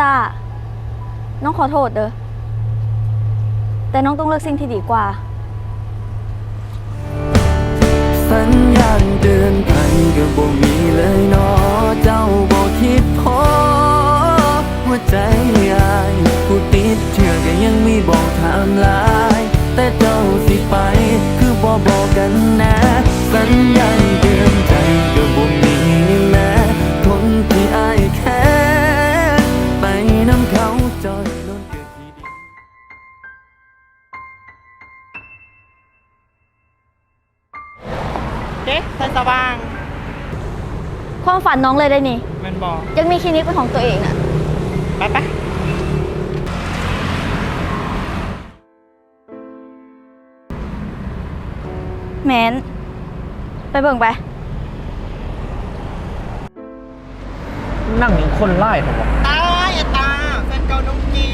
ตา น้องขอโทษเด้อ แต่น้องต้องเลือกสิ่งที่ดีกว่า สัญญาณเตือนภัยก็บ่มีเลยเนาะเจ้าบ่คิดพอหัวใจอาย ด็กไฟสว่าง ความฝันน้องเลยได้นี่ แมันบอกยังมีคลินิกเป็นของตัวเองอะไปปะแมนไปเบิ่งไป นั่งอย่างคนไล่ผมบอกตายอะตาแฟนเก่าน้องกี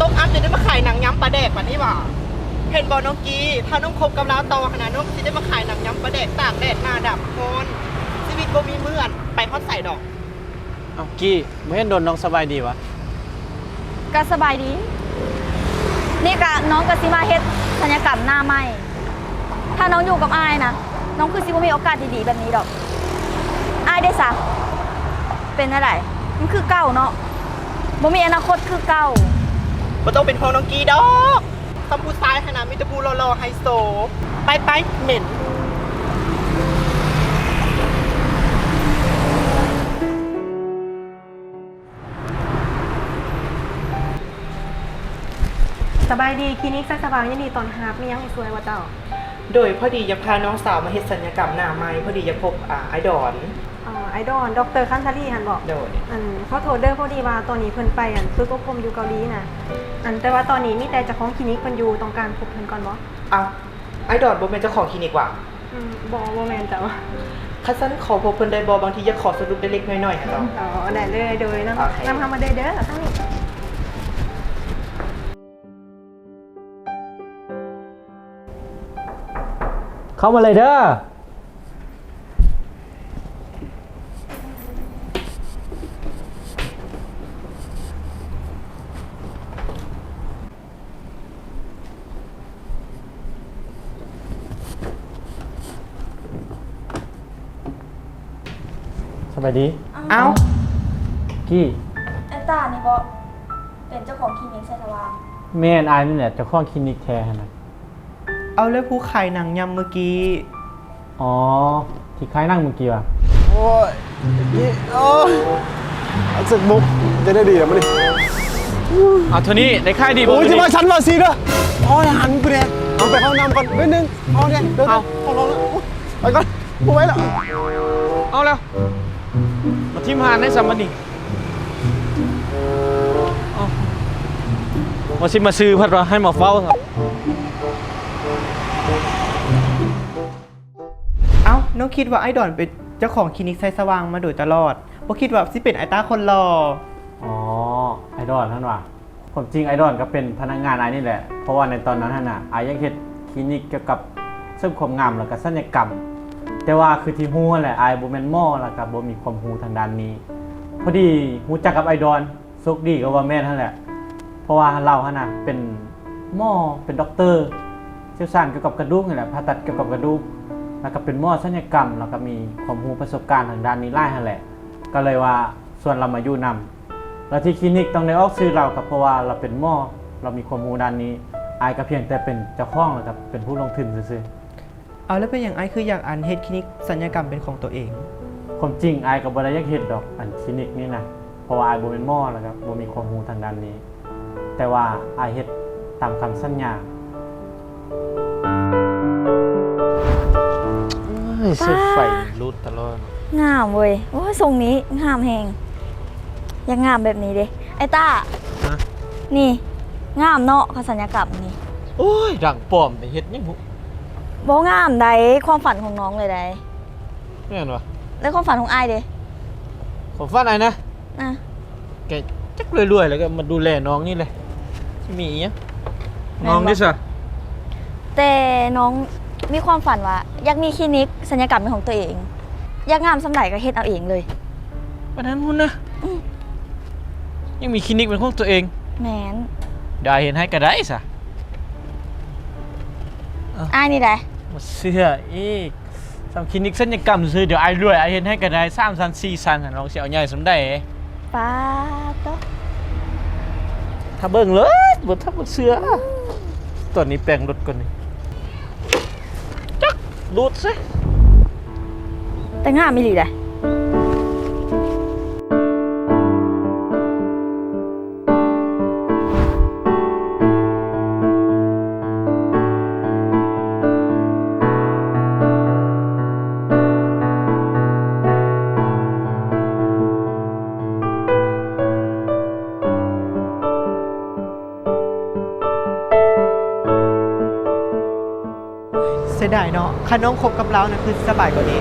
ตกอัพจะได้มาขายหนังย้ำปลาแดกแบบนี้บ่ เห็นบอน้องกีถ้าน้องคบกับเราต่อขนาดน้องจะได้มาขายหนังย้ำปลาแดกตากแดดหน้าดับคนชีวิตก็มีเมื่อนไปฮอดใส่ดอกเอากี้ไม่เห็นโดนน้องสบายดีวะก็สบายดี นี่กะน้องกะสิมาเฮ็ดศัลยกรรมหน้าไหมถ้าน้องอยู่กับอายนะน้องคือสิบ่มีโอกาสดีๆแบบนี้ดอกอายได้สะเป็นอะไรมันคือเก่าเนาะบ่มีอนาคตคือเก่าบ่ต้องเป็นของน้องกีดอก ตำผู้ายขนาดมิตรภูรอๆไฮโซ ไปไปเหม็นสบายดีคลินิกไซสบางยินดีตอนฮาร์ปมียังอีกสวยว่าเจ้า โดยพอดีจะพาน้องสาวมาเฮ็ดสัญญกรรมหน้าไม้พอดีจะพบอ่าไอดอลอ่าไอดอลดรคันทารีหันบอกโดย อันเขาโทรเดอร์พอดีว่าตอนนี้เพิ่นไปอันฝึกอบรมอยู่เกาหลีน่ะอันแต่ว่าตอนนี้มีแต่เจ้าของคลินิกเพิ่นอยู่ต้องการพบเพิ่นก่อนบ่เอาไอดอลบ่เป็นเจ้าของคลินิกว่ะอืมบ่บ่แม่นเจ้าคัสซันขอพบเพิ่นได้บ่บางทีจะขอสรุปเล็กๆน้อยๆนะเจ้าอ๋อได้เลยโดยนำโอเคนำทามาเด้อเด้อทั้งนี้ เข้ามาเลยเด้อสบายดีเอ้ากี้ไอ้ตานี่บ่เป็นเจ้าของคลินิกไซสว่าง แม่นอายนี่แหละเจ้าของคลินิกแท้หั่นนะ เอาเลยผู้ขายหนังยำเมื่อกี้ อ๋อ ที่คล้ายนั่งเมื่อกี้ว่ะ โอ้ยนี่โอ้ยเอาสึกมุกจะได้ดีเหรอมาดิเอาเท่านี้ได้ค่ายดีบ่โอ้ยมื้จะอมานี้ชั้นมาสิเด้อพอแล้วหันกูเนี่ยเอาไปเข้าน้ำก่อนนิดนึงเอาเนี่ยเดี๋ยวเอาเอาลองแล้วอุ๊ยไปก่อนกูไว้แล้วเอาแล้ว มาทิมหานให้สัมบันนี่เอามาสิมาซื้อพัดว่าให้หมาเฝ้าครับ น้องคิดว่าไอ้ดอลเป็นเจ้าของคลินิกไซสว่างมาโดยตลอดบ่คิดว่าสิเป็นไอตาคนหล่ออ๋อไอดอลท่านว่ะผมจริงไอดอลก็เป็นพนักงานไอ้นี่แหละ เพราะว่าในตอนนั้นท่านน่ะไอ้ยังเฮ็ดคลินิกเกี่ยวกับเสริมความงามแล้วก็ศัลยกรรม แต่ว่าคือที่ฮู้นั่นแหละไอ้บ่แม่นหมอแล้วก็บ่มีความรู้ทางด้านนี้ พอดีรู้จักกับไอดอลโชคดีก็ว่าแม่นนั่นแหละ เพราะว่าเราหั่นน่ะเป็นหมอเป็นด็อกเตอร์เชี่ยวชาญเกี่ยวกับกระดูกนี่แหละผ่าตัดเกี่ยวกับกระดูก แล้วก็เป็นหมอศัลยกรรม แล้วก็มีความรู้ประสบการณ์ทางด้านนี้หลายหั่นแหละ ก็เลยว่าส่วนเรามาอยู่นำแล้วที่คลินิกต้องได้ออกซื้อเรากับเพราะว่าเราเป็นหมอเรามีความรู้ด้านนี้อายก็เพียงแต่เป็นเจ้าของแล้วก็เป็นผู้ลงทุนซื่อเอาแล้วเป็นอย่างไอคืออยากอันเฮ็ดคลินิกสัญญกรรมเป็นของตัวเองๆความจริงอายก็บ่ได้อยากเฮ็ดดอกอันคลินิกนี่นะเพราะว่าอายบ่เป็นหมอแล้วก็บ่มีความรู้ทางด้านนี้ แต่ว่าอายเฮ็ดตามคำสัญญา เสื้อไฟรูดตลอดงามเว้ยโอ้ยทรงนี้งามแฮงอยังงามแบบนี้เด้ไอ้ตานี่งามเนาะเขาศัลยกรรมนี่โอ้ยดังปลอมไปเฮ็ดยังบุบ่งามใดความฝันของน้องเลยใดแม่นวะแล้วความฝันของอายเด้ผมฟันไอ้นะนะแกจักรวยๆแล้วก็มาดูแลน้องนี่เลยสิมีอีหยังน้องนี่ซะแต่น้อง มีความฝันว่า อยากมีคลินิกศัลยกรรมเป็นของตัวเอง อยากงามสำไหนก็เฮ็ดเอาเองเลยปานนั้นพุ่นนะยังมีคลินิกเป็นของตัวเองแมนเดี๋ยวอายเห็นให้ก็ได้ซะอ้ายนี่แหละมาเสื้ออีกทำคลินิกศัลยกรรมซื้อเดี๋ยวอายรวยอายเห็นให้ก็ได้สามสันสี่สันหั่นลองเสียเอาใหญ่สมได้ป้าโตะถ้าเบิ่งเลยบ่ถ้าบ่เสื้อตัวนี้แปลงรถก่อนนี่ ลูดซิแต่งามมีหลีเลย เสียดายเนาะคันน้องคบกับเรานะคือสบายกว่านี้